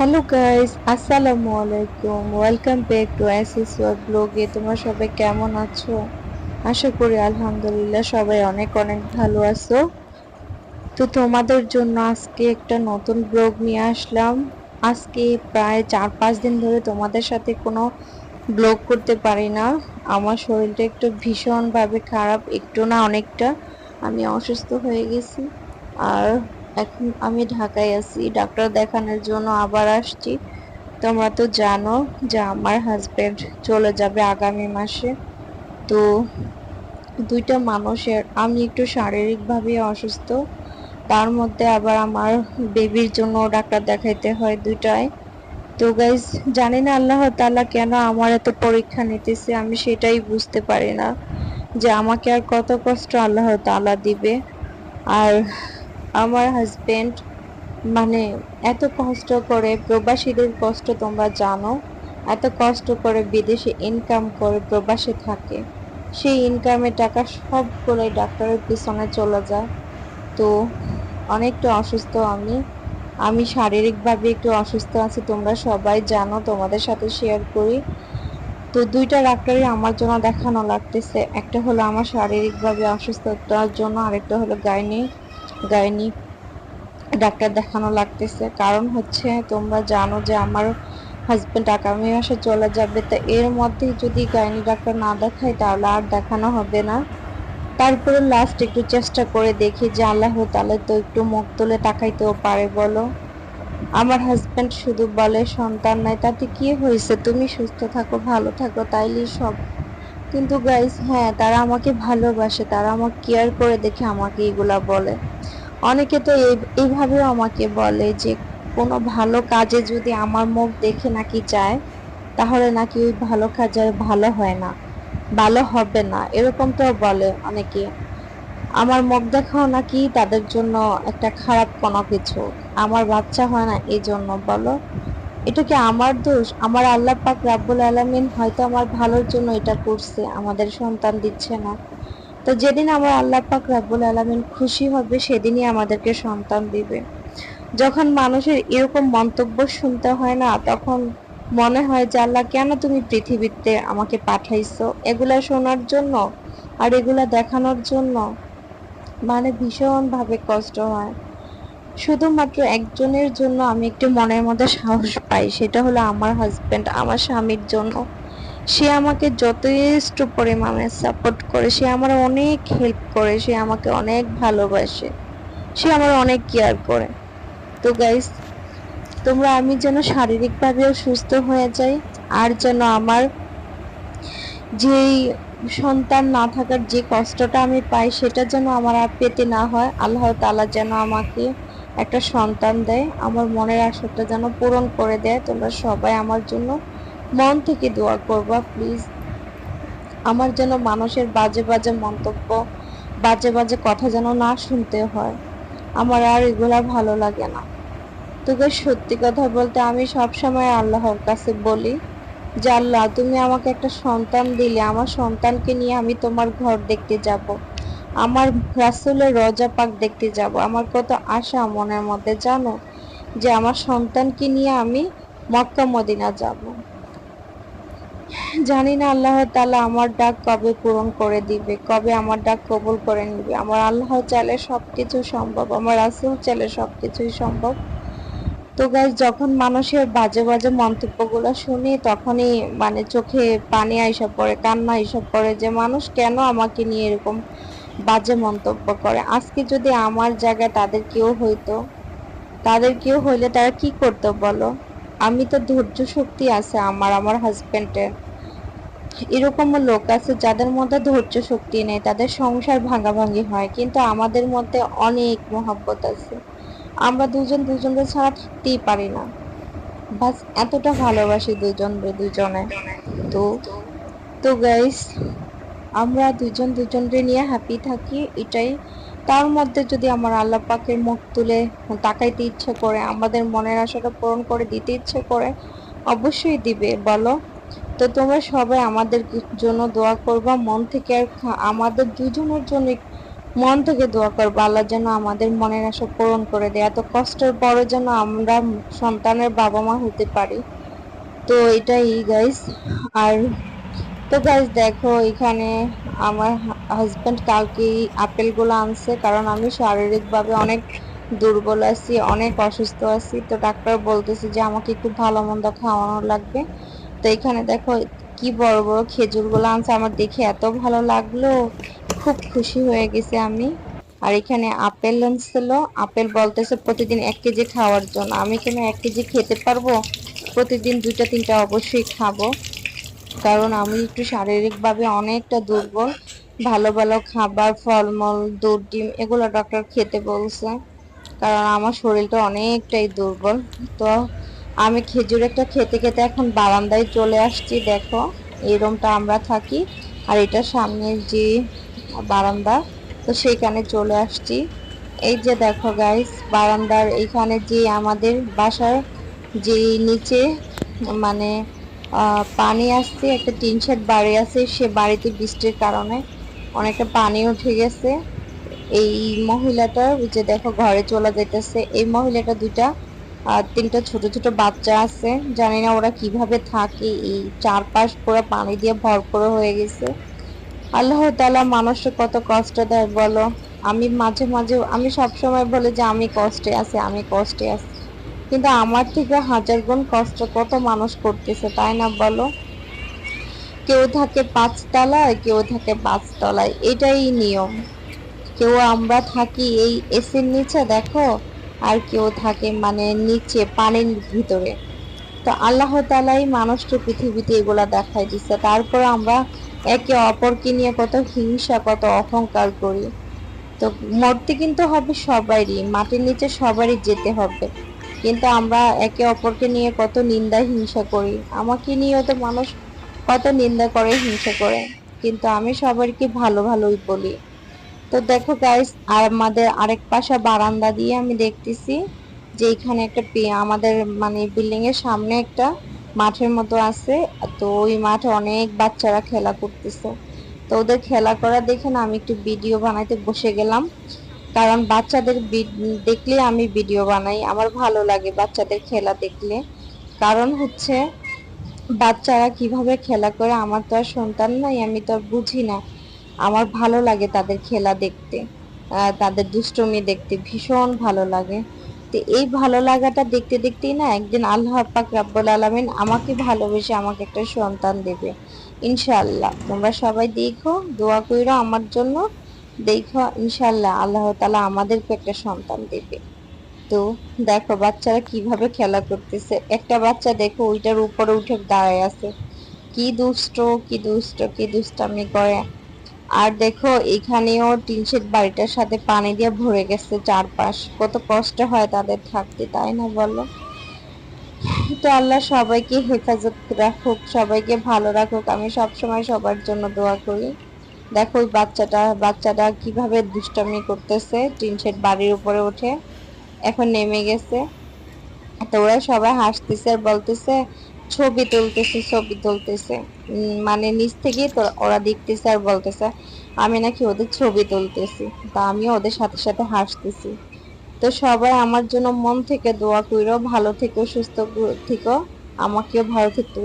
Hello guys আসসালামু আলাইকুম welcome back to অ্যাসিস ব্লগে তোমরা সবাই কেমন আছো? আশা করি, আলহামদুলিল্লাহ, সবাই অনেক অনেক ভালো আছো। তো তোমাদের জন্য আজকে একটা নতুন ব্লগ নিয়ে আসলাম। আজকে প্রায় চার পাঁচ দিন ধরে তোমাদের সাথে কোনো ব্লগ করতে পারি না। আমার শরীরটা একটু ভীষণভাবে খারাপ, একটু না অনেকটা। আমি অসুস্থ হয়ে গেছি। আর এখন আমি ঢাকায় আছি, ডাক্তার দেখানোর জন্য আবার আসছি। তোমরা তো জানো যে আমার হাজবেন্ড চলে যাবে আগামী মাসে। তো দুইটা মানুষের, আমি একটু শারীরিকভাবে অসুস্থ, তার মধ্যে আবার আমার বেবির জন্য ডাক্তার দেখাইতে হয় দুইটাই তো গাইজ জানি না আল্লাহ তাআলা কেন আমার এত পরীক্ষা নিতেছে, আমি সেটাই বুঝতে পারি না যে আমাকে আর কত কষ্ট আল্লাহ তাআলা দিবে। আর আমার হাজবেন্ড মানে এত কষ্ট করে প্রবাসীদের কষ্ট তোমরা জানো, এত কষ্ট করে বিদেশে ইনকাম করে প্রবাসে থাকে। সেই ইনকামের টাকা সবগুলো ডাক্তারের পিছনে চলে যায়। তো অনেকটা অসুস্থ আমি। আমি শারীরিকভাবে একটু অসুস্থ আছি, তোমরা সবাই জানো, তোমাদের সাথে শেয়ার করি। তো দুইটা ডাক্তারই আমার জন্য দেখানো লাগতেছে। একটা হলো আমার শারীরিকভাবে অসুস্থতার জন্য, আরেকটা হলো গাইনি গাইনি। ডাক্তার দেখানো লাগতেছে। কারণ হচ্ছে তোমরা জানো যে আমার হাজবেন্ড আগামী মাসে চলে যাবে। তা এর মধ্যে যদি গাইনি ডাক্তার না দেখায়, তাহলে আর দেখানো হবে না। তারপরে লাস্ট একটু চেষ্টা করে দেখি যে আল্লাহ তাহলে তো একটু মুখ তুলে তাকাইতেও পারে, বলো। আমার হাজবেন্ড শুধু বলে, সন্তান নাই, তাতে কি হয়েছে? তুমি সুস্থ থাকো, ভালো থাকো, তাইলেই সব। কিন্তু গাইস হ্যাঁ তারা আমাকে ভালোবাসে। তারা আমাকে কেয়ার করে দেখে আমাকে এগুলা বলে। অনেকে তো এইভাবেও আমাকে বলে যে, কোনো ভালো কাজে যদি আমার মুখ দেখে নাকি যায়, তাহলে নাকি ওই ভালো কাজ আর ভালো হয় না, ভালো হবে না, এরকম তো বলে অনেকে। আমার মুখ দেখাও নাকি তাদের জন্য একটা খারাপ কোনো কিছু, আমার বাচ্চা হয় না এই জন্য বলো। এটা কি আমার দোষ? আমার আল্লাহ পাক রাব্বুল আলামিন হয়তো আমার ভালোর জন্য এটা করছে, আমাদের সন্তান দিচ্ছে না। তো যেদিন আমার আল্লাহ পাক রাব্বুল আলামিন খুশি হবে, সেদিনই আমাদেরকে সন্তান দিবে। যখন মানুষের এরকম মন্তব্য শুনতে হয় না, তখন মনে হয় যে আল্লাহ, কেন তুমি পৃথিবীতে আমাকে পাঠাইছো? এগুলা শোনার জন্য আর এগুলা দেখানোর জন্য মানে ভীষণভাবে কষ্ট হয়। শুধুমাত্র একজনের জন্য আমি একটু মনের মধ্যে সাহস পাই, সেটা হলো আমার হাজবেন্ড আমার স্বামীর জন্য। সে আমাকে যথেষ্ট পরিমাণে সাপোর্ট করে, সে আমার অনেক হেল্প করে, সে আমাকে অনেক ভালোবাসে, সে আমার অনেক কেয়ার করে। তো গাইস তোমরা আমি যেন শারীরিকভাবেও সুস্থ হয়ে যাই, আর যেন আমার যেই সন্তান না থাকার যে কষ্টটা আমি পাই, সেটা যেন আমার আর পেতে না হয়। আল্লাহ তালা যেন আমাকে একটা সন্তান দেয়, আমার মনের আশাটা যেন পূরণ করে দেয়। তোমরা সবাই আমার জন্য মন থেকে দোয়া করবা প্লিজ আমার যেন মানুষের বাজে বাজে মন্তব্য, বাজে বাজে কথা যেন না শুনতে হয়। আমার আর এগুলা ভালো লাগে না। তোকে সত্যি কথা বলতে আমি সব সময় আল্লাহর কাছে বলি যে, আল্লাহ, তুমি আমাকে একটা সন্তান দিলে। আমার সন্তানকে নিয়ে আমি তোমার ঘর দেখতে যাব। আমার রাসুলের রজা পাক দেখতে যাব। আমার কত আশা মনের মধ্যে, জানো? যে, আমার সন্তানকে নিয়ে আমি মক্কা মদিনা যাব। জানি না আল্লাহ তালা আমার ডাক কবে পূরণ করে দিবে, কবে আমার ডাক কবুল করে নিবে। আমার আল্লাহ চাইলে সবকিছু সম্ভব, আমার রাসুল চাইলে সবকিছুই সম্ভব। তো গাইজ যখন মানুষের বাজে বাজে মন্তব্যগুলো শুনি, তখনই মানে চোখে পানি আইসা পড়ে, কান্না আইসা পড়ে যে মানুষ কেন আমাকে নিয়ে এরকম বাজে মন্তব্য করে? আজকে যদি আমার জায়গায় তাদের কেউ হইতো, তাদের কেউ হইলে তারা কি করতো বলো? আমি তো ধৈর্য শক্তি আছে আমার আমার হাজবেন্ডের এরকমও লোক আছে যাদের মধ্যে ধৈর্য শক্তি নেই, তাদের সংসার ভাঙাভাঙি হয়, কিন্তু আমাদের মধ্যে অনেক মহাব্বত আছে। আমরা দুজন দুজনকে ছাড়া থাকতেই পারি না। বাস, এতটা ভালোবাসি দুজন দুজনে। তো তো গাইস আমরা দুজন দুজনকে নিয়ে হ্যাপি থাকি, এটাই। তার মধ্যে যদি আমার আল্লাহ পাকের মুখ তুলে তাকাইতে ইচ্ছে করে, আমাদের মনের আশাটা পূরণ করে দিতে ইচ্ছে করে, অবশ্যই দিবে, বলো। তো তোমরা সবাই আমাদের জন্য দোয়া করবা, মন থেকে আর আমাদের দুজনের জন্য মন থেকে দোয়া করব, আল্লাহ যেন আমাদের মনের আশা পূরণ করে দেয়। এত কষ্টের পরে যেন আমরা সন্তানের বাবা মা হতে পারি। তো এটাই গাইস আর তো গাইস দেখো এখানে আমার হাজব্যান্ড কালকে আপেলগুলো আনছে, কারণ আমি শারীরিকভাবে অনেক দুর্বল আছি, অনেক অসুস্থ আছি। তো ডাক্তার বলতেছে যে আমাকে একটু ভালো মন্দ খাওয়ানো লাগবে। তো এখানে দেখো কি বড় বড় খেজুরগুলো আনছে, আমার দেখে এত ভালো লাগল। খুব খুশি হয়ে গেছে আমি। আর এখানে আপেল আনছিল। আপেল বলতেছে প্রতিদিন এক কেজি খাওয়ার জন্য। আমি কেন এক কেজি খেতে পারব? প্রতিদিন দুইটা, তিনটা অবশ্যই খাব। কারণ আমি একটু শারীরিকভাবে অনেকটা দুর্বল। ভালো ভালো খাবার, ফলমূল, দুধ, ডিম এগুলো ডক্টর খেতে বলছে। কারণ আমার শরীরটা অনেকটাই দুর্বল। তো আমি খেজুর একটা খেতে খেতে এখন বারান্দায় চলে আসছি, দেখো। এই রুমটা আমরা থাকি আর এটা সামনের যে বারান্দা, তো সেইখানে চলে আসছি। এই যে দেখো গাইস বারান্দার এইখানে যে আমাদের বাসার যে নিচে মানে পানি আসছে, একটা টিন শেড বাড়ি আছে, সে বাড়িতে বৃষ্টির কারণে অনেকটা পানি উঠে গেছে। এই মহিলাটা যে দেখো ঘরে চলে যাইতেছে, এই মহিলাটা দুইটা আর তিনটা ছোট ছোট বাচ্চা আছে। জানি না ওরা কীভাবে থাকে। এই চারপাশ পুরো পানি দিয়ে ভরপুর হয়ে গেছে। আল্লাহ তালা মানুষকে কত কষ্ট দেয়, বলো। আমি মাঝে মাঝে, আমি সবসময় বলি যে আমি কষ্টে আছি, আমি কষ্টে আছি। কিন্তু আমার থেকে হাজার গুণ কষ্ট কত মানুষ করতেছে, তাই না, বলো? কেউ থাকে পাঁচতলায়, কেউ থাকে পাঁচতলায়। এটাই নিয়ম। কেউ আমরা থাকি এই এসির নিচে, দেখো? আর কেউ থাকে মানে নিচে, পানির ভিতরে। তো আল্লাহ তালাই মানুষকে পৃথিবীতে এগুলা দেখাই দিচ্ছে তারপর আমরা একে অপরকে নিয়ে কত হিংসা, কত অহংকার করি। তো মরতে কিন্তু হবে সবারই মাটির নিচে সবারই যেতে হবে। কিন্তু আমরা একে অপরকে নিয়ে কত নিন্দা, হিংসা করি। আমাকে নিয়েও তো মানুষ কত নিন্দা করে, হিংসা করে। কিন্তু আমি সবাইকে ভালো, ভালোই বলি। তো দেখো গাইস আর আমাদের আরেক পাশে বারান্দা দিয়ে আমি দেখতেছি যে এখানে একটা আমাদের মানে বিল্ডিং এর সামনে একটা মাঠের মতো আছে। তো ওই মাঠে অনেক বাচ্চারা খেলা করতেছে। তো ওদের খেলা করা দেখে না আমি একটু ভিডিও বানাইতে বসে গেলাম। কারণ বাচ্চাদের দেখলে আমি ভিডিও বানাই, আমার ভালো লাগে বাচ্চাদের খেলা দেখলে। কারণ হচ্ছে, বাচ্চারা কীভাবে খেলা করে আমার তো আর সন্তান নাই, আমি তো বুঝি না। আমার ভালো লাগে তাদের খেলা দেখতে তাদের দুষ্টমি দেখতে, ভীষণ ভালো লাগে। তো এই ভালো লাগাটা দেখতে দেখতেই না একদিন আল্লাহ পাক রাব্বুল আলমিন আমাকে ভালোবেসে আমাকে একটা সন্তান দেবে ইনশাল্লাহ তোমরা সবাই দেখো, দোয়া কইরো আমার জন্য, দেখো ইনশাল্লাহ আল্লাহ তালা আমাদেরকে একটা সন্তান দেবে। তো দেখো বাচ্চারা কীভাবে খেলা করতেছে, একটা বাচ্চা দেখো ওইটার উপরে উঠে দাঁড়ায় আছে, কি দুষ্ট কি দুষ্ট, কি দুষ্টামি করে। আর দেখো, এখানেও টিনশেড বাড়িটার সাথে পানি দিয়ে ভরে গেছে চারপাশ। কত কষ্ট হয় তাদের থাকতে, তাই না বলো? তো আল্লাহ সবাইকে হেফাজত রাখুক, সবাইকে ভালো রাখুক। আমি সবসময় সবার জন্য দোয়া করি। দেখো, ওই বাচ্চাটা বাচ্চাটা কীভাবে দুষ্টামি করতেছে টিনশেড বাড়ির উপরে উঠে। এখন নেমে গেছে। তো ওরা সবাই হাসতেছে আর বলতেছে ছবি তুলতেছে ছবি তুলতেছে। মানে নিচ থেকে তো ওরা দেখতেছে আর বলতেছে, আমি নাকি ওদের ছবি তুলতেছি। তা আমিও ওদের সাথে সাথে হাসতেছি। তো সবাই আমার জন্য মন থেকে দোয়া কইরো, ভালো থেকো, সুস্থ থেকো, আমাকেও ভালো থাকতে